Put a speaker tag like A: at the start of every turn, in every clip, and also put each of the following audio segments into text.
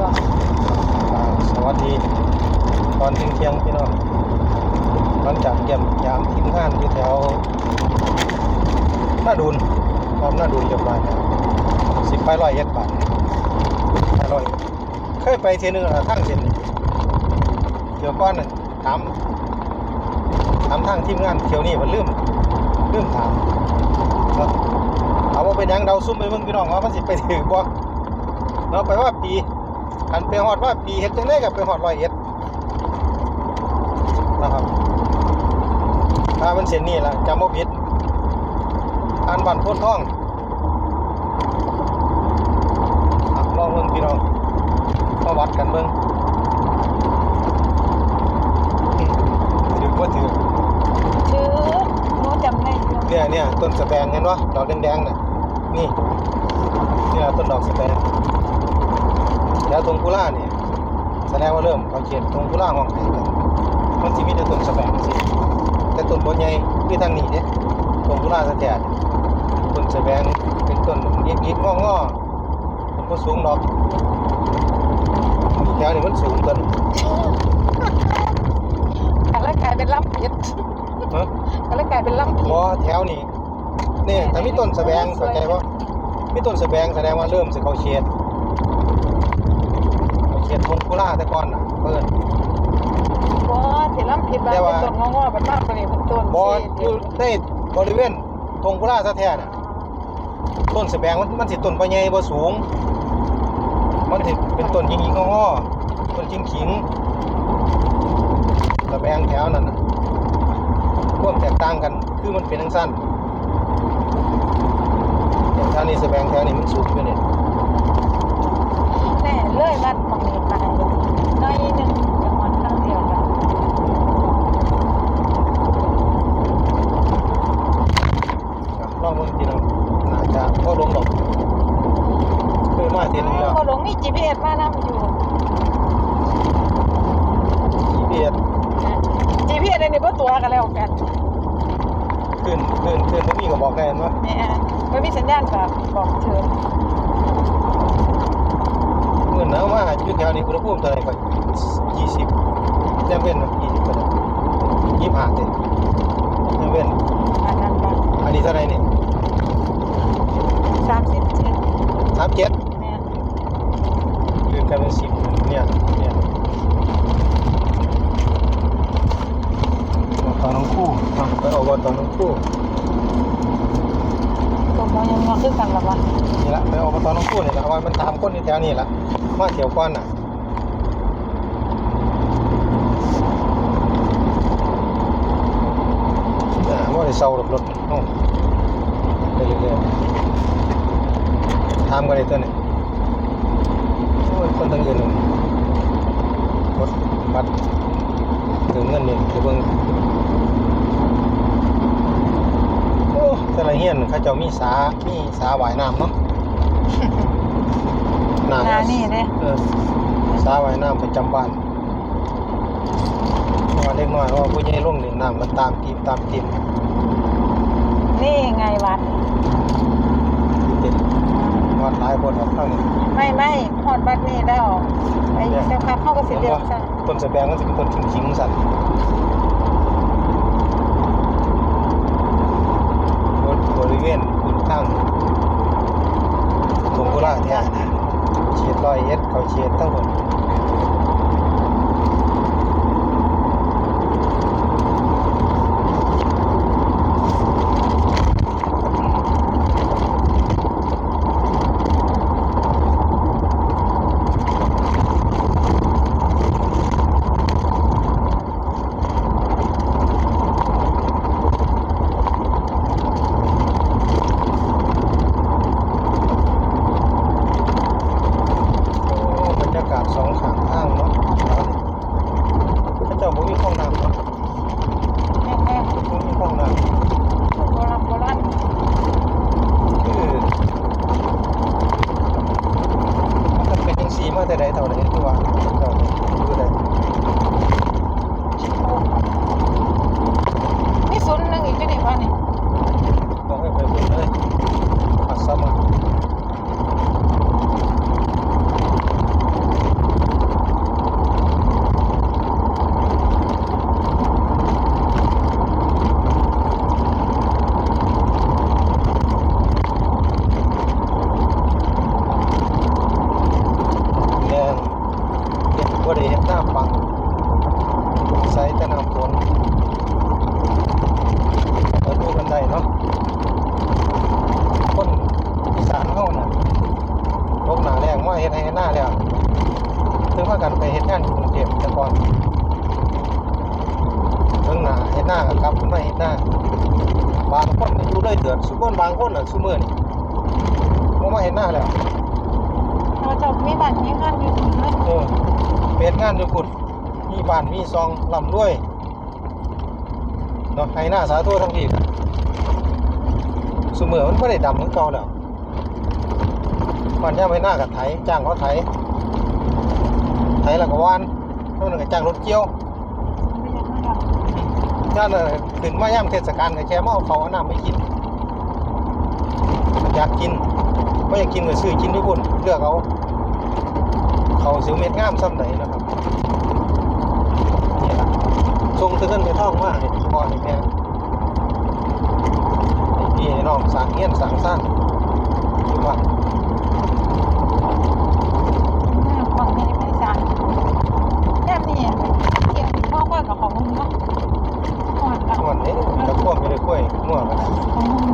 A: สวัสดี ตอนเที่ยงๆพี่น้องหลังจากเยี่ยมยามทีมงานอยู่แถวหน้าดูนความหน้าดูนเรียบร้อยสิบไปร้อยเอ็ดบาทไปร้อยเคยไปเที่ยวนึงอะทั้งเส้นเดี๋ยวก้อนน่ะถามถามทางทีมงานเที่ยวนี้มันลืมลืมถามเอาว่าเป็นยังเดาซุ่มไปเบิ่งพี่น้องว่ามันสิไปถึงบ่เนาะไปว่าปี อันไปฮอดว่าปีเฮ็ดจังได๋กับไปฮอดร้อยเอ็ดนะครับถ้ามันเส้นนี้ล่ะจำบ่ผิดอันบ้านโพนทองอะลองเบิ่งพี่น้องมาวัดกันเบิ่งถือบ่ถือ
B: ชื่อหนูจำได้อยู่
A: เนี่ยเนี่ยต้นสะแบงเห็นบ่ดอกแดงๆน่ะนี่เนี่ยต้นดอกสะแบง แล้วตรงกุล่าเนี่ยแสดงว่าเริ่มเขาเขียนตรงกุล่าห้องไหนกันมันสิมีแต่ต้นสะแบงสิแต่ต้นบ่ใหญ่คือทางนี้เด้ตรงกุล่าสะแก่ต้นสะแบงเป็นต้นยิกๆงอๆต้นบ่สูงดอกแถวนี้มันสูงต้น
B: แล้วกลายเป็นลำผิด
A: ฮะ
B: แล้วกลายเป็นลำผิด
A: บ่แถวนี้นี่ถ้ามีต้นสะแบงเข้าใจบ่มีต้นสะแบงแสดงว่าเริ่มสิเขาเขียน เขาเขียนตรงกุล่าแต่ก่อนน่ะเพิ่น
B: บ่ที่ลำผิด
A: แต่ว่า
B: เป็นต้นงอๆเป็นมากกว่านี้เป็นต้น
A: บอ
B: สี
A: อยู่ในบริเวณตรงกุลาสะแท้น่ะต้นสะแบงมันมันสิต้นบ่ใหญ่บ่สูง มันสิเป็นต้นยิงๆงอๆต้นจิงขิงสะแบงแถวนั้นน่ะความแตกต่างกันคือมันเป็นจังซั่นอย่างแถวนี้สะแบงแถวนี้มันสูงอยู่นี่
B: แน่ เลยวัดบางนี้ไปน้อยหนึงจังหวัดทางเดียวกัน
A: อะลองเบิ่งพี่น้องน่าจะบ่ลงดอกเคยมาเที่ยหนึงแล้ว
B: บ่หลงมี GPS มานำอยู่
A: GPS
B: GPS อันนี้บ่ตัวกันแล้วกัน
A: ขึ้นขึ้นขึ้นบ่มีก็บอกได้เห็นบ่
B: แม่บ่มีสัญญาณก็บอกเถิด
A: เงิน เอามาอยู่แถวนี้อุณหภูมิเท่าไหร่ก็ยี่สิบแต้มเว้นยี่สิบก็ได้ยี่สิบห้าเต็มแต้มเว้น
B: อันนั้นบ่
A: อันนี้เท่าไหร่นี่
B: 37
A: สามเจ็ด
B: แม่
A: คือกลายเป็นสิบเนี่ยเนี่ยตอนน้องคู่อะไปออกก่อนตอนน้องคู่
B: ตัวบ่ยังงอคือกันล่ะบ่
A: นี่ละไปออกมาตน้องคู่นี่ละว่ามันตามคนอยู่แถวนี้ละมาเที่ยวก้อนน่ะว่าได้เศร้าหรอกรถน้องไปเรื่อยๆถามกันเลยตัวนี้โอ้ยคนตั้งเงินเลยรถบัตรถึงเงินนี่ไปเบิ่ง แต่ละเฮียนเขาเจ้ามีสา มีสาว่ายน้ำเนาะน้ำ
B: หน้านี่เด้
A: เออสาว่ายน้ำประจำบ้านเพราะว่าเล็กน้อยเพราะว่าผู้ใหญ่ลงเล่นน้ำมันตามทีมตามทีม
B: นี่ไงวัด
A: ติดวัดหลายคนออกข้างนี้
B: ไม่ไม่ฮอดวัดนี่แล้วไปอีกสักพักเขาก็สิเลี้ยวซะ
A: ต้นสะแบงมันจะเป็นต้นขิงๆสันบนบริเว ณคุณข้างผมก็ล่าเนี่ยเฉียดร้อยเอ็ดเขาเฉียดทั้งหมดโอ้บรรยากาศสองข้างทางเนาะพระเจ้าบ่มีห้องน้ำเนาะ
B: แม่
A: บ่มีห้องน้ำ
B: ๆโบราณโบราณ
A: คือมันเป็นจังซี่มาแต่ใดเท่าใดคือว่าเจ้าคือใด
B: มีศูนย์หนึงอีกอยู่นี่ว่านี่
A: บอกให้ไปเบิ่งเลยอัสสามา กันไปเฮ็ดงานอยู่กรุงเทพแต่ก่อนเพิ่งหน้าเฮ็ดหน้าก็กลับขึ้นมาเฮ็ดหน้าบางคนก็อยู่เลยเดือนสุคนบางคนน่ะซุมื้อนี่บ่มาเฮ็ดหน้าแล้ว
B: เราจะมีบัตรมีงานอยู่ถึงเลย
A: เออไปเฮ็ ดงานอยู่กุดมีบ้านมีซองร่ำรวยเนาะให้หน้าสาธุทั้งทีซุมื้อมันบ่ได้ดำคือเก่าแล้วบ้านยามให้หน้าก็ไถจ้างเขาไถไถแล้วก็วานเท่านั้นก็จ้างรถเกี่ยว
B: ไม่ยังไม่ยัง
A: ย่านถึงมาย่ำเทศกาลก็แค่มาเอาเขาวเอาน้ำไม่กิน อยากกินไม่อยากกินก็ซื้อกินทุกคนเลือกเอา เขาสิวเม็ดงามซ้ำไหนนะครับนี่ล่ะทรงเตือนไปท่องมากเลยพ่อนี่แม่ไอ้พี่ไอ้น้องสร้างเงี้ยนสร้างซ่านอยู่ว่า
B: แม่ฟังไม่ได้ไม่จานแค่นี้เกี่ยวกับพ่อค่อยกับของมึงเนาะก่อนกับ
A: ม่วนนี้จะควบไม่ได้กล้วยมั่วกัน
B: ของมึง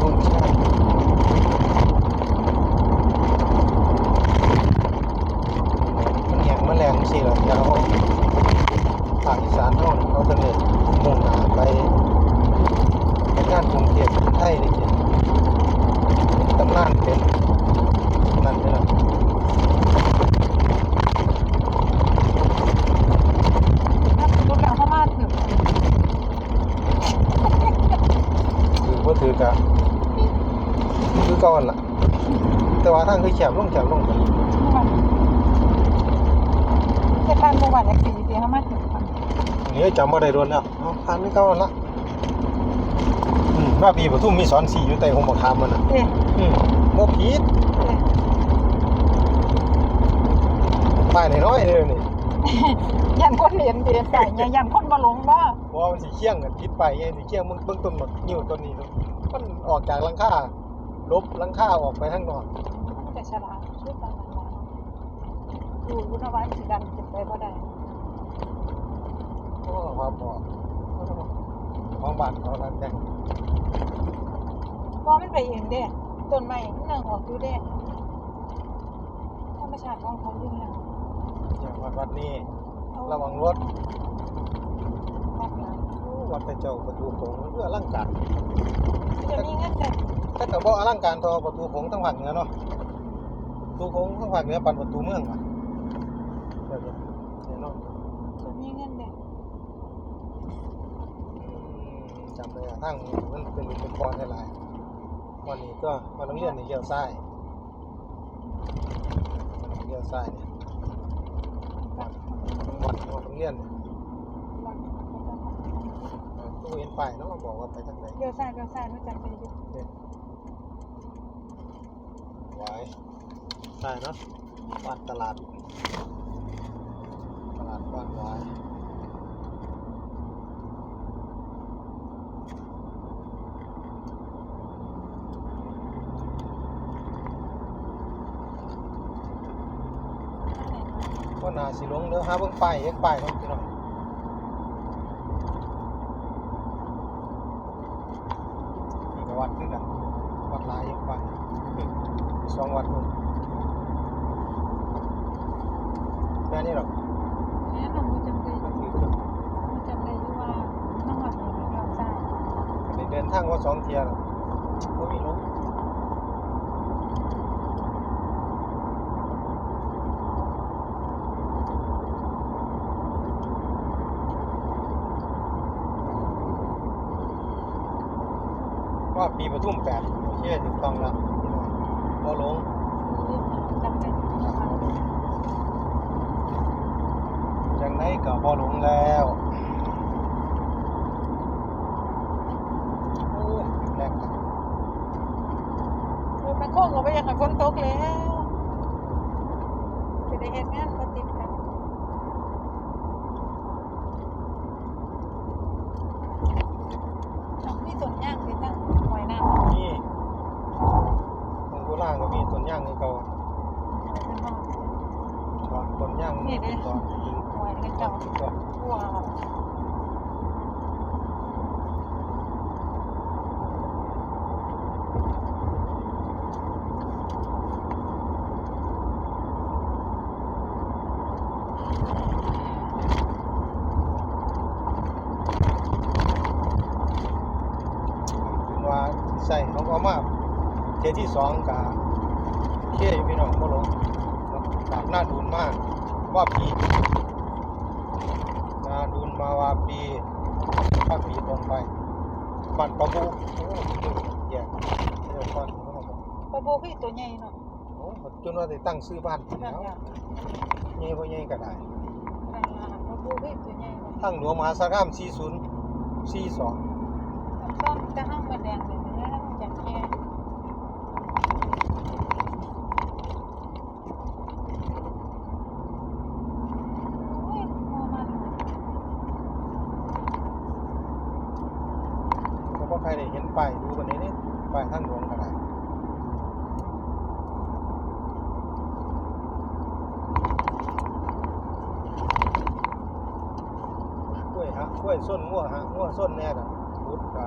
A: ทุ่งชาติมันแหงมันแรงสิล่ะจะเอาภาคอีสานเท่านั้นเขาจะเนี่ยมุ่งหน้าไปไปงานกรุงเทพไทยเลยจ้ะตำนานเป็นนั่นเลยนะ
B: ถ้าสมมติเราเข้ามาถึง
A: ถือว่าถือกะคือก่อนล่ะ แต่ ว่าทางคือแฉบลงแฉบลงไป
B: เจ็ดพันกว่าบาทเนี่ยสี่เสียเข้ามาถึงพัน
A: อันนี้จำบ่ได้โดนแล้วเอาผ่านไม่เก่าละอืมว่าปีปทุมมีสอนสีอยู่ใต้หงบักขามมันน่ะ
B: เอ๊ะ
A: อืมบ่ผิดป้ายใน้อยเลยนี่
B: ยันคนเรียนเรียนใส่ยันยันคนมาลงบ่
A: ว่ามันสิเคียงกันผิดไปไงสิเคียงมึงเบิ่งต้นบักนิ้วต้นนี้เนาะมันออกจากลังคาลบลังคาออกไปข้างนอก
B: มัน ฉลาดช่วยตามมันาดูวุฒิวัฒน์สีดันจะไปบ่ได้
A: โอ้ความออกของบานเขาทางแต่ง
B: พอมันไปเองเด้ต้นไม้มันนั่งออกอยู่เด้ธรรมชาติของเขาอยู่แล้ว
A: อย่างวัดวัดนี้ระวังรถ
B: วัดหลัง
A: วัดพระเจ้าประตูโขงเพื่ออลังการ
B: จะมีเงินแต่
A: ถ้าเกิดว่าอลังการทอประตูโขงทั้งภาคเหนือเนาะ ประตูโขงทั้งภาคเหนือปันประตูเมืองอะเดี๋ยวนี้แน่นอน
B: จะมีเงินเด้
A: อืมจำเลยอะทั้งมันเป็นลูกเป็นกรได้หลายวันนี้ก็วันนักเรียนนี่เลี้ยวซ้ายเลี้ยวซ้ายเนี่ย
B: วัด
A: วัดวัดนักเรียนเนี่ย
B: วัด
A: เออตู้เห็นป้ายเนาะบอกว่าไปทางไหน
B: เลี้ยวซ้ายเลี้ยวซ้ายรู้จักไปอยู่
A: ไว้ ใช่เนาะบ้านตลาด ตลาดบ้านไว้ก็นาสิลงเด้อหาเบิ่งป้ายเอ็กป้ายเนาะพี่น้องนี่ก็วัดคือกันวัดลายเอ็กป้ายสองวัดนู่น แค่นี้หรอก
B: แม่หนูจำได้
A: ก็คือคือ
B: จำได้อยู่ว่าน้องวัดนี่เลี้ยวซ้าย
A: ได้เดินทางว่าสองเที่ยแล้วบ่มีลงว่าปีปทุมแปดโอเคถูกต้องแล้วพี่น้องบ่ลง
B: จำได้
A: จัง ไหนก็บ่ลงแล้วโอ้แรกครับ
B: รถมันโค้งก็ไปยังกับฝนตกแล้วจะได้เห็นงานมาติดกัน ย่างนี่ดิหวย
A: ก็เจ้าขั้วว่า
B: ใส่น้องเอามา
A: เทที่สองกัเขี่ยพี่น้องก็ลงปากหน้าดูนมาก ปีหน้าดูนมาว่าปีว่าปีตรงไปบ้านปะบูโอ้แย่เดี๋ยวก่อนเนาะ
B: ปลาโบคือตัวใหญ่เนาะ
A: โอ้จนว่าได้ตั้งซื้อบ้าน
B: นั่น
A: แล้ว
B: จ้ะ
A: ใหญ่บ่ใหญ่ก็ได้
B: นั่นล่ะปลาโบคือตัวใหญ่เนาะ
A: ทางหลวงมหาสารคาม40 42
B: ซ่อมจะห้างบันแดงเลยนะจากแค่โอ้ยพอมัน
A: ก็บ่ใครได้เห็นป้ายดูกันนี้นี่ป้ายทางหลวงก็ได้ กล้วยฮะกล้วยส้นงัวฮะงัวส้นแน่น่ะพุดก็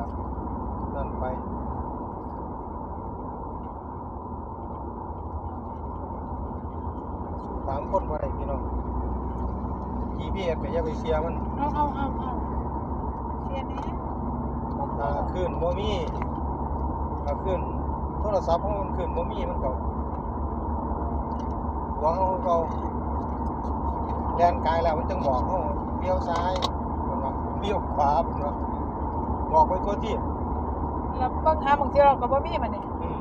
A: นั่นไปสามคนบ่ได้พี่น้อง GPS ก็อย่าไปเสียมัน
B: เอาเอาเอาเอาเสียแน่
A: ถ้าขึ้นบ่มีถ้าขึ้นโทรศัพท์ของมันขึ้นบ่มีมันก็หัวเฮาก็แล่นกายแล้วมันจึงบอกเฮาเลี้ยวซ้าย เพิ่นว่าเลี้ยวขวาเพิ่นว่าบอกไปทั่วที่
B: แล้วเบิ่งหาบางทีเราก็บ่มีมันนี่
A: อืม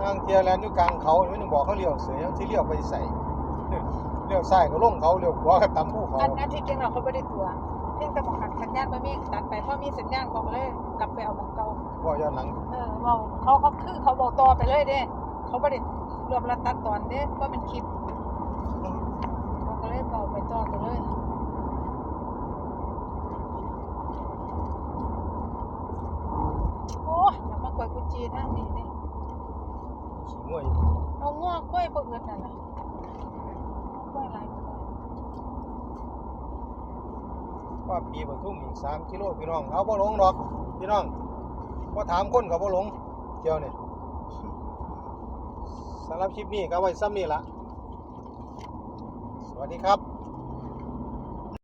A: ทางเทียแลนด์อยู่กลางเขามันยังบอกเขาเลี้ยวเสือที่เลี้ยวไปใส่เลี้ยวซ้ายก็ลงเขาเลี้ยวขวาก็ตามภูเขา
B: อันอันที่จริงเราเขาบ่ได้ตัวเพียงแต่บอกหักสัญญาณบ่มีตัดไปพอมีสัญญาณเขาก็เลยกลับไปเอาของเก่า
A: ว่าย้อนหลัง
B: เออเว้าเขาเขาคือเขาบอกต่อไปเลยเด้ เขาบ่ได้รวมรัดตัดตอนเด้ว่าเป็นคลิปเขาก็ เลยเบาไปต่อไปเลยโอ้ยอย่ามากวยกุจีทางนี้เด้
A: ขี่ง่วย
B: เอาง้อกล้วยบ่อื่นนั่นน่ะกล้วยหลายตัว
A: ว่าปีปทุมอีก3กิโลพี่น้อง เอาบ่ลงดอก พี่น้องบ่ถามคนก็บ่ลงเที่ยวนี่สำหรับคลิปนี้ก็ไว้ซ้ำนี่ล่ะสวัสดีครับ